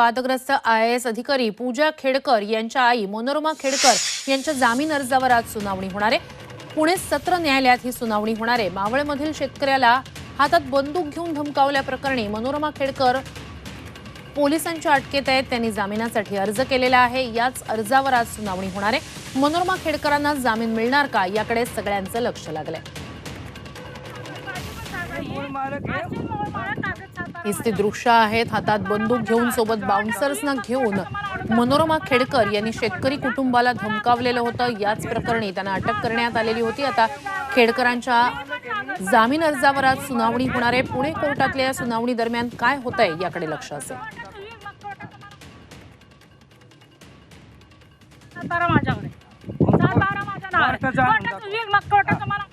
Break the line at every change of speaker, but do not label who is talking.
वादग्रस्त I S अधिकारी पूजा खेडकर यांच्या आई मनोरमा खेडकर यांच्या जामीन अर्जावर आज सुनावणी होणार आहे. पुणे सत्र न्यायालयात ही सुनावणी होणार आहे. मावळमधील शेतकऱ्याला हातात बंदूक घेऊन धमकावल्याप्रकरणी मनोरमा खेडकर पोलिसांच्या अटकेत आहेत. त्यांनी जामिनासाठी अर्ज केलेला आहे. याच अर्जावर आज सुनावणी होणार आहे. मनोरमा खेडकरांना जामीन मिळणार का? याकडे सगळ्यांचं लक्ष लागलंय. हीच ती दृश्य आहेत. हातात बंदूक घेऊन सोबत बाउन्सर्सना घेऊन मनोरमा खेडकर यांनी शेतकरी कुटुंबाला धमकावलेलं होतं. याच प्रकरणी त्यांना अटक करण्यात आलेली होती. आता खेडकरांच्या जामीन अर्जावर आज सुनावणी होणार आहे. पुणे कोर्टातल्या या सुनावणी दरम्यान काय होतंय याकडे लक्ष असेल.
माझ्याकडे. माझ्या नावावर.